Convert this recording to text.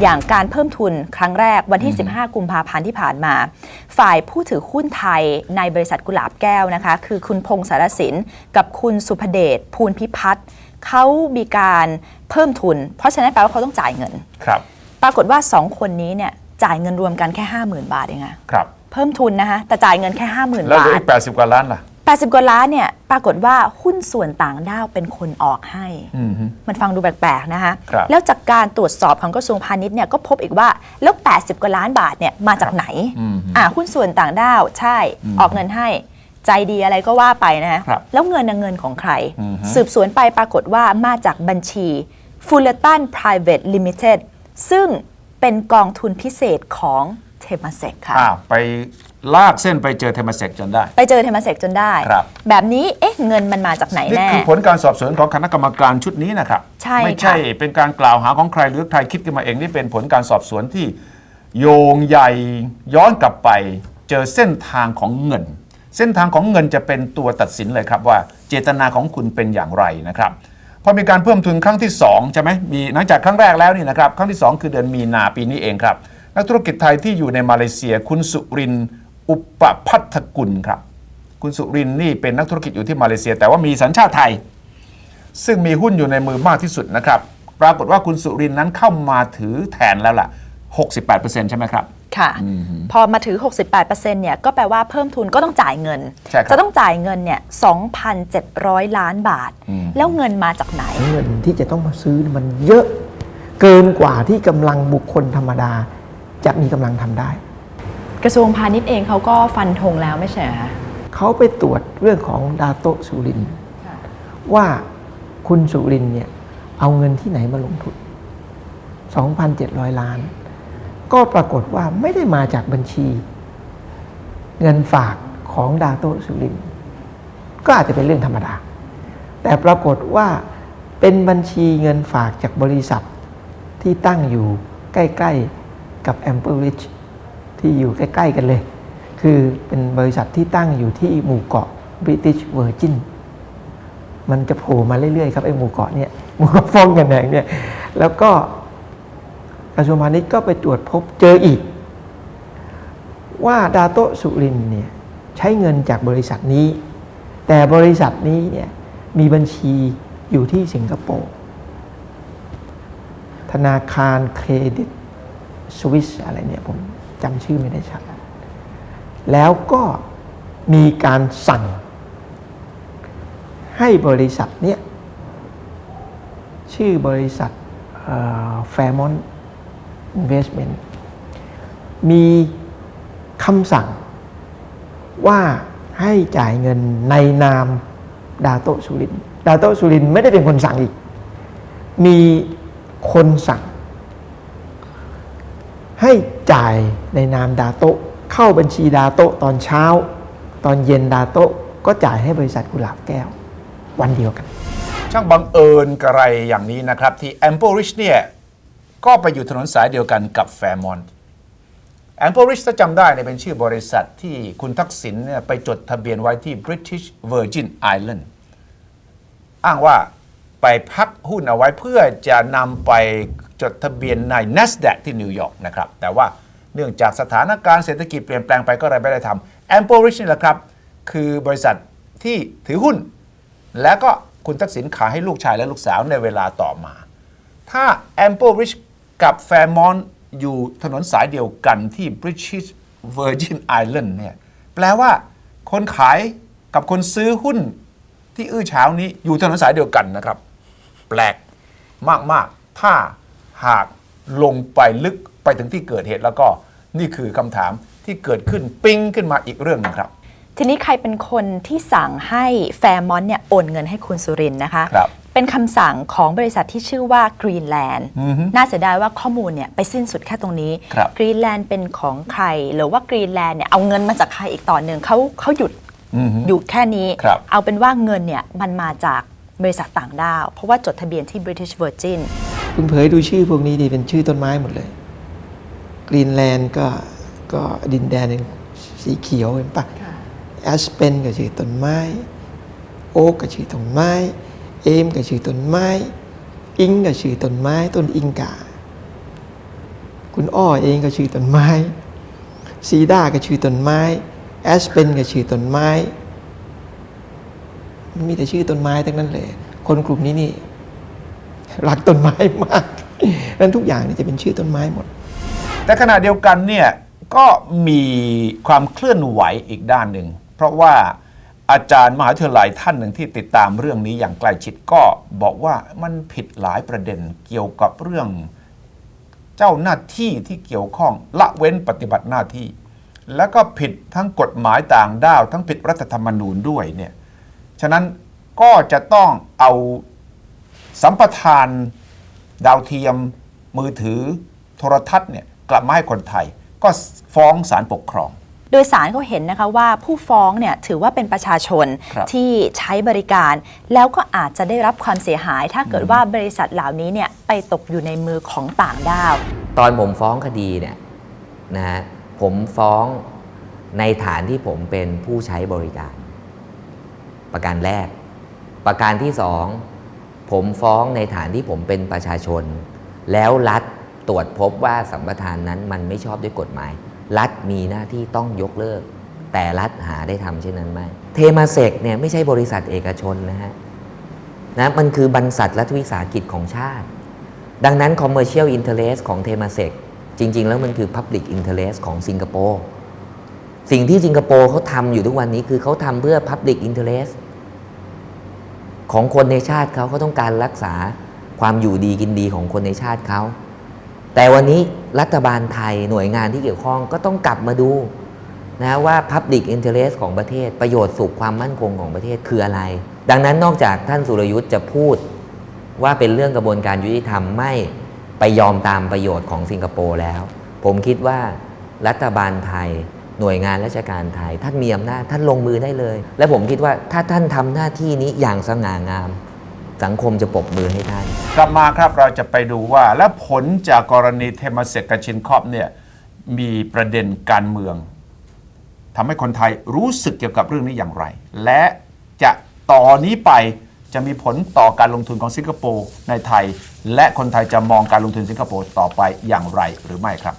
อย่างการเพิ่มทุนครั้งแรกวันที่ 15 กุมภาพันธ์ที่ผ่านมา ฝ่ายผู้ถือหุ้นไทยในบริษัทกุหลาบแก้วนะคะ คือคุณพงษ์สารสิน กับคุณสุภเดชภูลพิพัฒน์เขามีการเพิ่มทุน เพราะฉะนั้นแปลว่าเขาต้องจ่ายเงิน ครับ ปรากฏว่า 2 คนนี้เนี่ยจ่ายเงินรวมกันแค่ 50,000 บาทเองอะครับ เพิ่มทุนนะคะแต่จ่ายเงินแค่ 50,000 แล้วเหบาลือท อีก80 กว่าล้านล่ะ 80 กว่าล้านเนี่ยปรากฏว่าหุ้นส่วนต่างด้าวเป็นคนออกให้อืมฮึมันฟังดูแปลกๆนะคะครับแล้วจากการตรวจสอบของกระทรวงพาณิชย์เนี่ยก็พบอีกว่าแล้ว 80 กว่าล้านบาทเนี่ยมาจากไหนอืมอ่าหุ้นส่วนต่างด้าวใช่ออกเงินให้ใจดีอะไรก็ว่าไปนะครับแล้วเงินน่ะเงินของใครอืมฮึสืบสวนไปปรากฏว่ามาจากบัญชี Fullerton Private Limited ซึ่งเป็นกองทุนพิเศษของเทม a เซกค่ะอ้าวไป ลากเส้นไปเจอเทมเซกจนได้ ไปเจอเทม a เซกจนได้ ครับ แบบนี้เอ๊ะเงินมันมาจากไหนนี่แน่ คือผลการสอบสวนของคณะกรรมการชุดนี้นะครับใช่ไม่ใช่ค่ะ เป็นการกล่าวหาของใครหรือใครคิดขึ้นมาเองนี่เป็นผลการสอบสวนที่โยงใหญ่ย้อนกลับไปเจอเส้นทางของเงิน เส้นทางของเงินจะเป็นตัวตัดสินเลยครับว่าเจตนาของคุณเป็นอย่างไรนะครับพอมีการเพิ่มทุนครั้งที่2ใช่ไหมมีหลังจากครั้งแรกแล้วนี่นะครับครั้งที่ 2 คือเดือนมีนาปีนี้เองครับนักธุรกิจไทยที่อยู่ในมาเลเซียคุณสุรินทร์ อุปพัฒกุลครับ คุณสุรินทร์นี่เป็นนักธุรกิจอยู่ที่มาเลเซีย แต่ว่ามีสัญชาติไทย ซึ่งมีหุ้นอยู่ในมือมากที่สุดนะครับ ปรากฏว่าคุณสุรินทร์นั้นเข้ามาถือแทนแล้วล่ะ 68%ใช่ไหมครับค่ะพอมาถือ 68%เนี่ยก็แปลว่าเพิ่มทุนก็ต้องจ่ายเงินใช่ครับจะต้องจ่ายเงินเนี่ย2,700 ล้านบาท แล้วเงินมาจากไหน เงินที่จะต้องมาซื้อมันเยอะ เกินกว่าที่กำลังบุคคลธรรมดา จะมีกำลังทำได้ กระทรวงพาณิชย์เองเขาก็ฟันธงแล้วไม่ใช่เหรอคะเขาไปตรวจเรื่องของดาโตะสุรินทร์ว่าคุณสุรินทร์เนี่ยเอาเงินที่ไหนมาลงทุน 2,700 ล้าน ก็ปรากฏว่าไม่ได้มาจากบัญชี เงินฝากของดาโตะสุรินทร์ก็อาจจะเป็นเรื่องธรรมดา แต่ปรากฏว่าเป็นบัญชีเงินฝากจากบริษัทที่ตั้งอยู่ใกล้ ๆ กับ Amber Ridge ที่อยู่ใกล้ ๆ กันเลย คือเป็นบริษัทที่ตั้งอยู่ที่หมู่เกาะ British Virgin มันจะโผล่มาเรื่อยๆครับไอ้หมู่เกาะเนี่ยหมู่เกาะฟ้องกันแดงเนี่ยแล้วก็กระทรวงพาณิชย์ก็ไปตรวจพบเจออีก ว่าดาโตสุรินเนี่ยใช้เงินจากบริษัทนี้ แต่บริษัทนี้เนี่ยมีบัญชีอยู่ที่สิงคโปร์ธนาคารเครดิตสวิสอะไรเนี่ยผม จำชื่อไม่ได้ชัด แล้วก็มีการสั่ง ให้บริษัทเนี่ยชื่อบริษัทแฟร์มอนต์อินเวสเมนต์มีคำสั่งว่าให้จ่ายเงินในนามดาโตสุริน ดาโตสุรินไม่ได้เป็นคนสั่งอีก มีคนสั่ง ให้ จ่ายในนามดาโตะเข้าบัญชีดาโตะตอนเช้า ตอนเย็นดาโตะก็จ่ายให้บริษัทกุหลาบแก้ว วันเดียวกัน ช่างบังเอิญกระไรอย่างนี้นะครับ ที่ a m p l e Rich เนี่ย ก็ไปอยู่ถนนสายเดียวกันกับ Fairmont a m p l e Rich ถ้าจำได้เนี่ยเป็นชื่อบริษัทที่คุณทักษิณเนี่ยไปจดทะเบียนไว้ที่ British Virgin Island อ้างว่าไปพักหุ้นเอาไว้เพื่อจะนำไป จดทะเบียนใน NASDAQ ที่นิวยอร์กนะครับ แต่ว่าเนื่องจากสถานการณ์เศรษฐกิจเปลี่ยนแปลงไปก็เลยไม่ได้ทำ Ample Rich นี่แหละครับ คือบริษัทที่ถือหุ้น แล้วก็คุณทักษิณขายให้ลูกชายและลูกสาวในเวลาต่อมา ถ้า Ample Rich กับ Fairmont อยู่ถนนสายเดียวกันที่ British Virgin Island เนี่ยแปลว่าคนขายกับคนซื้อหุ้นที่อื้อเช้านี้อยู่ถนนสายเดียวกันนะครับ แปลกมาก ๆ ถ้า หากลงไปลึกไปถึงที่เกิดเหตุแล้วก็นี่คือคำถามที่เกิดขึ้นปิ้งขึ้นมาอีกเรื่องหนึงครับ ทีนี้ใครเป็นคนที่สั่งให้แฟร์มอนต์เนี่ยโอนเงินให้คุณสุรินทร์นะคะครับเป็นคำสั่งของบริษัทที่ชื่อว่า Greenland น่าเสียดายว่าข้อมูลเนี่ยไปสิ้นสุดแค่ตรงนี้ครับ Greenland เป็นของใคร หรือว่า Greenland เนี่ยเอาเงินมาจากใครอีกต่อหนึ่งเขาเขาหยุดอือฮึอยู่แค่นี้ครับเอาเป็นว่าเงินเนี่ยมันมาจากบริษัทต่างด้าว เพราะว่าจดทะเบียนที่ British Virgin คุณเผยดูชื่อพวกนี้ดีเป็นชื่อต้นไม้หมดเลย กรีนแลนด์ก็ก็ดินแดนสีเขียวเห็นปะแอสเปนก็ชื่อต้นไม้ โอ๊กก็ชื่อต้นไม้ เอมก็ชื่อต้นไม้ อิงก็ชื่อต้นไม้ ต้นอิงกา คุณอ้อเองก็ชื่อต้นไม้ ซีด้าก็ชื่อต้นไม้ แอสเพนก็ชื่อต้นไม้มันมีแต่ชื่อต้นไม้ทั้งนั้นเลย คนกลุ่มนี้นี่ รักต้นไม้มากนั้นทุกอย่างนี่จะเป็นชื่อต้นไม้หมด แต่ขณะเดียวกันเนี่ยก็มีความเคลื่อนไหวอีกด้านหนึ่ง เพราะว่าอาจารย์มหาวิทยาลัยท่านหนึ่งที่ติดตามเรื่องนี้อย่างใกล้ชิดก็บอกว่ามันผิดหลายประเด็นเกี่ยวกับเรื่องเจ้าหน้าที่ที่เกี่ยวข้องละเว้นปฏิบัติหน้าที่ แล้วก็ผิดทั้งกฎหมายต่างด้าว ทั้งผิดรัฐธรรมนูญด้วยเนี่ยฉะนั้นก็จะต้องเอา สัมปทานดาวเทียมมือถือโทรทัศน์เนี่ยกลับมาให้คนไทย ก็ฟ้องศาลปกครอง โดยสารเขาเห็นนะคะว่าผู้ฟ้องเนี่ยถือว่าเป็นประชาชนครับ ที่ใช้บริการ แล้วก็อาจจะได้รับความเสียหาย ถ้าเกิดว่าบริษัทเหล่านี้เนี่ยไปตกอยู่ในมือของต่างด้าว ตอนผมฟ้องคดีเนี่ยนะฮะผมฟ้องในฐานที่ผมเป็นผู้ใช้บริการ ประการแรก ประการที่สอง ผมฟ้องในฐานที่ผมเป็นประชาชน แล้วรัฐตรวจพบว่าสัมปทานนั้นมันไม่ชอบด้วยกฎหมาย รัฐมีหน้าที่ต้องยกเลิก แต่รัฐหาได้ทำเช่นนั้นไหมเทมาเซกเนี่ยไม่ใช่บริษัทเอกชนนะฮะนะมันคือบรรษัทรัฐวิสาหกิจของชาติ ดังนั้น commercial interest ของ t e m a s e c จริง ๆ แล้วมันคือ public interest ของสิงคโปร์สิ่งที่สิงคโปร์เขาทำอยู่ทุกวันนี้คือเขาทำเพื่อ public interest ของคนในชาติเขาเขาต้องการรักษาความอยู่ดีกินดีของคนในชาติเขาแต่วันนี้รัฐบาลไทยหน่วยงานที่เกี่ยวข้องก็ต้องกลับมาดูนะว่า Public Interest ของประเทศประโยชน์สุขความมั่นคงของประเทศคืออะไร ดังนั้นนอกจากท่านสุรยุทธ์จะพูดว่าเป็นเรื่องกระบวนการยุติธรรมไม่ไปยอมตามประโยชน์ของสิงคโปร์แล้ว ผมคิดว่ารัฐบาลไทย หน่วยงานราชการไทย ท่านมีอำนาจท่านลงมือได้เลย และผมคิดว่าถ้าท่านทำหน้าที่นี้อย่างสง่างาม สังคมจะปรบมือให้ท่าน กลับมาครับเราจะไปดูว่า และผลจากกรณีเทมเซกกับชินคอปเนี่ยมีประเด็นการเมืองทำให้คนไทยรู้สึกเกี่ยวกับเรื่องนี้อย่างไร และจะต่อนนี้ไปจะมีผลต่อการลงทุนของสิงคโปร์ในไทย และคนไทยจะมองการลงทุนสิงคโปร์ต่อไปอย่างไรหรือไม่ครับ